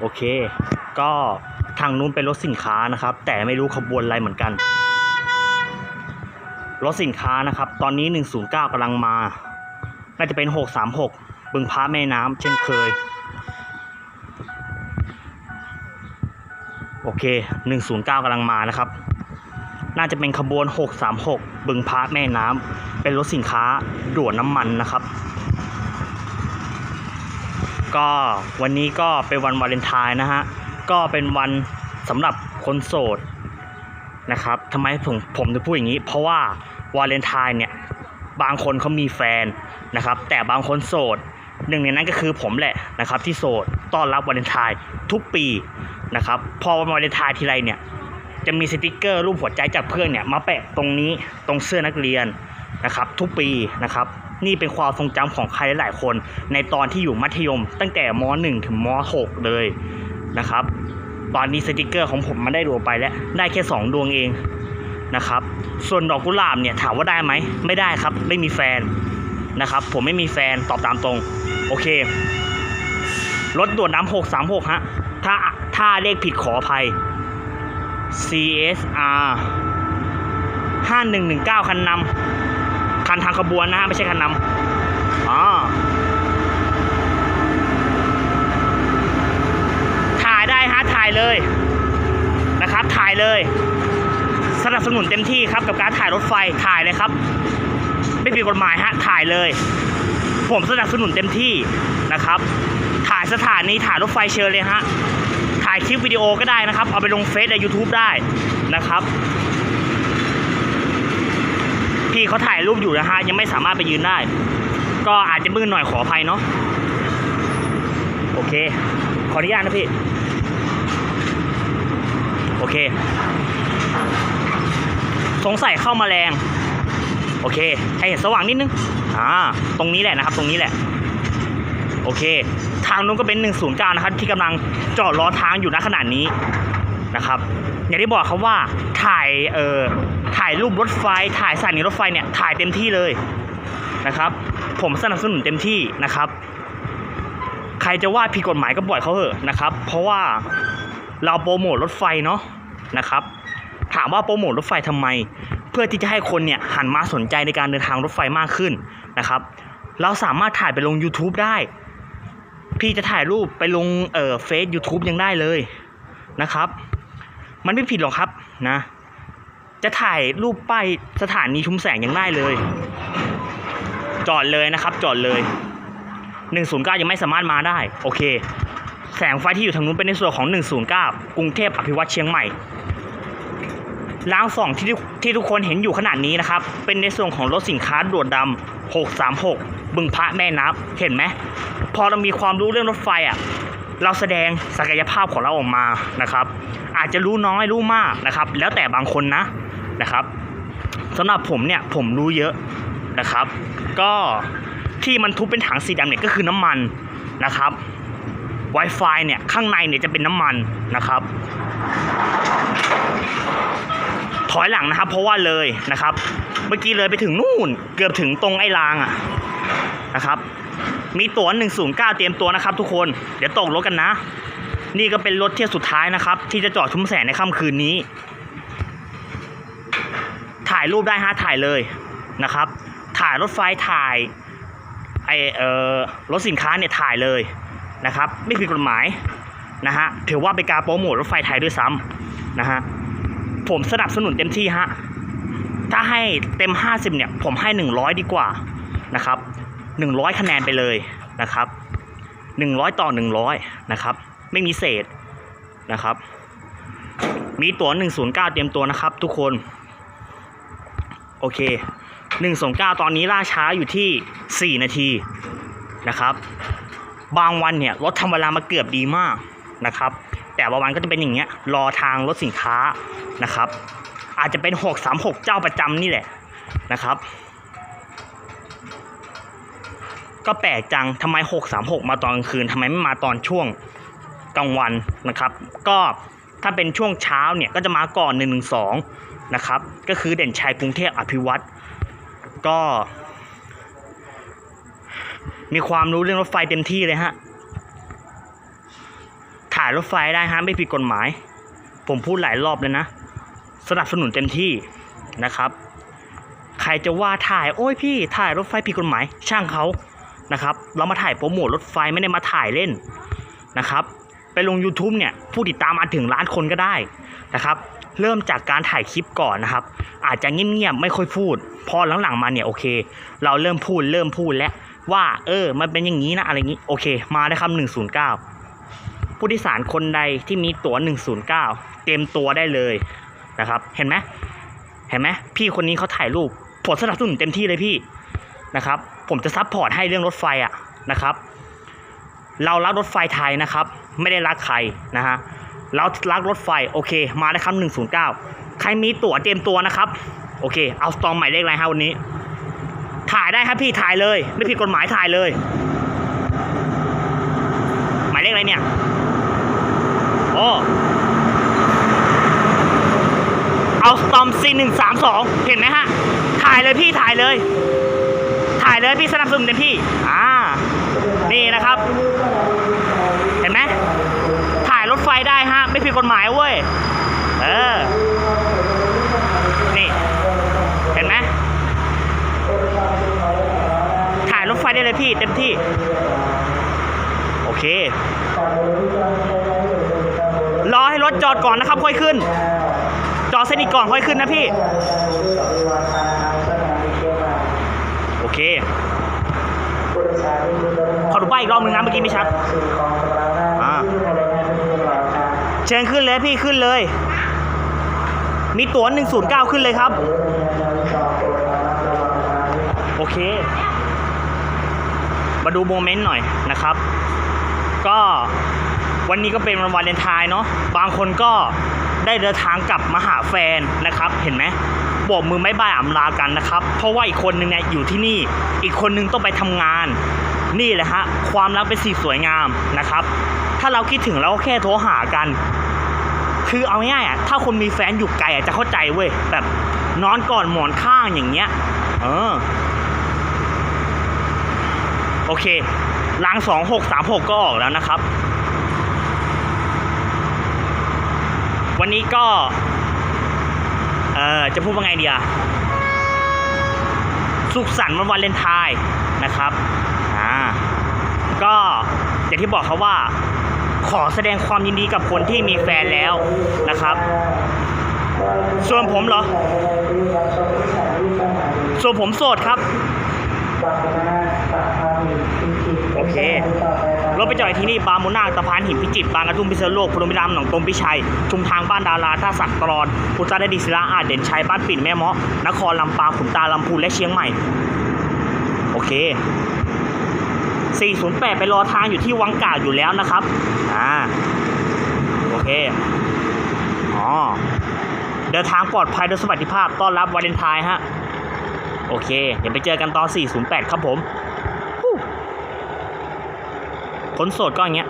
โอเค ก็ทางนู้นเป็นรถสินค้านะครับ แต่ไม่รู้ขบวนอะไรเหมือนกัน รถสินค้านะครับ ตอนนี้ 109กำลังมา น่าจะเป็น 636 บึงพระแม่น้ำเช่นเคย โอเค 109กำลังมานะครับ น่าจะเป็นขบวน 636 บึงพระแม่น้ำเป็นรถสินค้าด่วนน้ำมันนะครับ ก็วันนี้ก็เป็นวันวาเลนไทน์นะฮะ ก็เป็นวันสำหรับคนโสดนะครับทำไมผมผมถึงพูดอย่างนี้ เพราะว่าวาเลนไทน์เนี่ยบางคนเขามีแฟนนะครับ แต่บางคนโสดหนึ่งในนั้นก็คือผมแหละนะครับที่โสดต้อนรับวาเลนไทน์ทุกปีนะครับพอวันวาเลนไทน์ทีไรเนี่ยจะมีสติกเกอร์รูปหัวใจจากเพื่อนเนี่ยมาแปะตรงนี้ตรงเสื้อนักเรียนนะครับทุกปีนะครับ นี่เป็นความทรงจำของใครหลายคน ในตอนที่อยู่มัธยม ตั้งแต่ม .1 ถึงม .6 เลยนะครับ ตอนนี้สติกเกอร์ของผมมันได้ดวงไปแล้ว ได้แค่ 2 ดวงเองนะครับ ส่วนดอกกุหลาบเนี่ยถามว่าได้ไหม ไม่ได้ครับ ไม่มีแฟนนะครับ ผมไม่มีแฟนตอบตามตรง โอเค รถด่วนน้ำหกสามหกฮะ ถ้าถ้าเลขผิดขออภัย CSR ห้าหนึ่งหนึ่งเก้าคันนำ คันทางขบวนนะฮะไม่ใช่คันนำอ๋อถ่ายได้ฮะถ่ายเลยนะครับ ถ่ายเลยสนับสนุนเต็มที่ครับกับการถ่ายรถไฟถ่ายเลยครับ ไม่ผิดกฎหมายฮะถ่ายเลย ผมสนับสนุนเต็มที่นะครับ ถ่ายสถานีถ่ายรถไฟเชิญเลยฮะถ่ายคลิปวิดีโอก็ได้นะครับ เอาไปลงเฟซใน YouTube ได้นะครับพี่ เขาถ่ายรูปอยู่นะฮะยังไม่สามารถไปยืนได้ ก็อาจจะมืดหน่อยขออภัยเนาะโอเค ขออนุญาตนะพี่ โอเค สงสัยเข้ามาแรง โอเค ให้เห็นสว่างนิดนึง อ่า ตรงนี้แหละนะครับ ตรงนี้แหละ โอเค ทางนู้นก็เป็น 109 นะครับ ที่กำลังจอดรอทางอยู่ณขณะนี้นะครับ อย่างที่บอกครับว่าถ่ายเอ่อถ่ายรูปรถไฟ ถ่ายสถานีรถไฟเนี่ยถ่ายเต็มที่เลยนะครับ ผมสนับสนุนเต็มที่นะครับ ใครจะว่าผิดกฎหมายก็ปล่อยเขาเถอะนะครับ เพราะว่าเราโปรโมทรถไฟเนาะนะครับ ถามว่าโปรโมทรถไฟทำไม เพื่อที่จะให้คนเนี่ยหันมาสนใจในการเดินทางรถไฟมากขึ้นนะครับ เราสามารถถ่ายไปลง YouTube ได้ พี่จะถ่ายรูปไปลงเอ่อเฟซยูทูบยังได้เลยนะครับ มันไม่ผิดหรอกครับนะ จะถ่ายรูปป้ายสถานีชุมแสงยังได้เลย จอดเลยนะครับ จอดเลย109 ยังไม่สามารถมาได้ โอเค แสงไฟที่อยู่ทางนู้นเป็นในส่วนของ 109 กรุงเทพอภิวัตเชียงใหม่รางส่องที่ที่ทุกคนเห็นอยู่ขนาดนี้นะครับ เป็นในส่วนของรถสินค้าด่วนดำ636 บึงพระแม่น้ำเห็นไหม พอเรามีความรู้เรื่องรถไฟอะ เราแสดงศักยภาพของเราออกมานะครับ อาจจะรู้น้อยรู้มากนะครับ แล้วแต่บางคนนะนะครับสำหรับผมเนี่ยผมรู้เยอะนะครับ ก็ที่มันทุบเป็นถังสีดำเนี่ยก็คือน้ำมันนะครับ Wi-Fi เนี่ยข้างในเนี่ยจะเป็นน้ำมันนะครับ ถอยหลังนะครับ เพราะว่าเลยนะครับ เมื่อกี้เลยไปถึงนู่นเกือบถึงตรงไอ้รางอะนะครับ มีตั๋ว109 เตรียมตัวนะครับทุกคน เดี๋ยวตกรถกันนะ นี่ก็เป็นรถเที่ยวสุดท้ายนะครับ ที่จะจอดชุมแสงในค่ำคืนนี้ ถ่ายรูปได้ฮะถ่ายเลยนะครับ ถ่ายรถไฟถ่ายไอเอ่อรถสินค้าเนี่ยถ่ายเลยนะครับ ไม่ผิดกฎหมายนะฮะถือว่าเป็นการโปรโมทรถไฟไทยด้วยซ้ำนะฮะผมสนับสนุนเต็มที่ฮะถ้าให้เต็ม 50เนี่ยผมให้ 100 ดีกว่านะครับ 100 คะแนนไปเลยนะครับ 100 ต่อ 100 นะครับ ไม่มีเศษนะครับ มีตั๋ว109 เตรียมตัวนะครับ ทุกคน โอเค129ตอนนี้ล่าช้าอยู่ที่ 4 นาทีนะครับ บางวันเนี่ยรถทำเวลามาเกือบดีมากนะครับ แต่บางวันก็จะเป็นอย่างเงี้ยรอทางรถสินค้านะครับ อาจจะเป็น 636 เจ้าประจำนี่แหละนะครับ ก็แปลกจังทำไม 636 มาตอนกลางคืนทำไมไม่มาตอนช่วงกลางวันนะครับ ก็ถ้าเป็นช่วงเช้าเนี่ยก็จะมาก่อน 112 นะครับ ก็คือเด่นชัยกรุงเทพอภิวัตรก็ มีความรู้เรื่องรถไฟเต็มที่เลยฮะถถ่ายรถไฟได้ฮะไม่ผิดกฎหมาย ผมพูดหลายรอบเลยนะ สนับสนุนเต็มที่นะครับ ใครจะว่าถ่ายโอ้ยพี่ถ่ายรถไฟผิดกฎหมาย ช่างเขา นะครับ เรามาถ่ายโปรโมทรถไฟไม่ได้มาถ่ายเล่นนะครับ ไปลง YouTube เนี่ยผู้ติดตามมาถึงล้านคนก็ได้นะครับ เริ่มจากการถ่ายคลิปก่อนนะครับ อาจจะเงียบๆไม่ค่อยพูด พอหลังๆมาเนี่ยโอเค เราเริ่มพูดเริ่มพูดแล้วว่า เออ มันเป็นอย่างนี้นะอะไรอย่างนี้โอเค มาได้ครับ109 ผู้โดยสารคนใดที่มีตั๋ว 109 เตรียมตัวได้เลยนะครับ เห็นไหมเห็นไหมพี่คนนี้เขาถ่ายรูปผมสนับสนุนเต็มที่เลยพี่นะครับ ผมจะซัพพอร์ตให้เรื่องรถไฟอะนะครับ เรารักรถไฟไทยนะครับ ไม่ได้รักใครนะฮะเรารักรถไฟโอเค มาได้ครับ109ใครมีตั๋วเตรียมตัวนะครับ โอเค เอาตองหมายเลขอะไรฮะวันนี้ ถ่ายได้ครับพี่ถ่ายเลย ไม่ผิดกฎหมายถ่ายเลย หมายเลขอะไรเนี่ยโอ้เอาสตอมซีหนึ่งสามสองเห็นไหมฮะ ถ่ายเลยพี่ถ่ายเลย ถ่ายเลยพี่สนับสนุนเต็มที่ อ่า นี่นะครับ เห็นไหมถ่ายรถไฟได้ฮะ ไม่ผิดกฎหมายเว้ย เออ นี่ เห็นไหมถ่ายรถไฟได้เลยพี่เต็มที่ โอเค รอให้รถจอดก่อนนะครับ ค่อยขึ้น จอดเส้นอีกก่อนค่อยขึ้นนะพี่ เคขอดูป้ายอีกรอบนึงนะเมื่อกี้ไม่ชัดเชิญขึ้นเลยพี่ขึ้นเลย มีตั๋ว109 ขึ้นเลยครับ โอเค มาดูโมเมนต์หน่อยนะครับ ก็วันนี้ก็เป็นวันวาเลนไทน์เนาะบางคนก็ได้เดินทางกลับมาหาแฟนนะครับ เห็นไหม บกมือไม่บายอำลากันนะครับ เพราะว่าอีกคนนึงเนี่ยอยู่ที่นี่ อีกคนนึงต้องไปทำงาน นี่แหละฮะความรักเป็นสิ่งสวยงามนะครับ ถ้าเราคิดถึงเราก็แค่โทรหากัน คือเอาง่ายอะถ้าคนมีแฟนอยู่ไกลอะจะเข้าใจเว้ยแบบนอนก่อนหมอนข้างอย่างเงี้ย เออ โอเครางสองหกสามหกก็ออกแล้วนะครับ วันนี้ก็ เออจะพูดว่าไงดีอะสุขสันต์วันวาเลนไทน์นะครับอ่าก็อย่างที่บอกเขาว่า ขอแสดงความยินดีกับคนที่มีแฟนแล้วนะครับ ส่วนผมเหรอ ส่วนผมโสดครับ โอเค รถไปจอดที่นี่บางมุนาตะพานหินพิจิตรบางกระทุ่มพิษณุโลกพรหมิรามหนองตมพิชัย ชุมทางบ้านดาราท่าสักตรอนพุทธาดีศิลาอาจเด่นชัยบ้านปิ่นแม่เมาะนครลำปางขุนตาลำพูนและเชียงใหม่ โอเค 408 ไปรอทางอยู่ที่วังกาดอยู่แล้วนะครับ อ่า โอเค อ๋อ เดินทางปลอดภัยโดยสวัสดิภาพต้อนรับวาเลนไทน์ฮะ โอเค เดี๋ยวไปเจอกันตอน 408 ครับผม คนโสดก็อย่างเงี้ย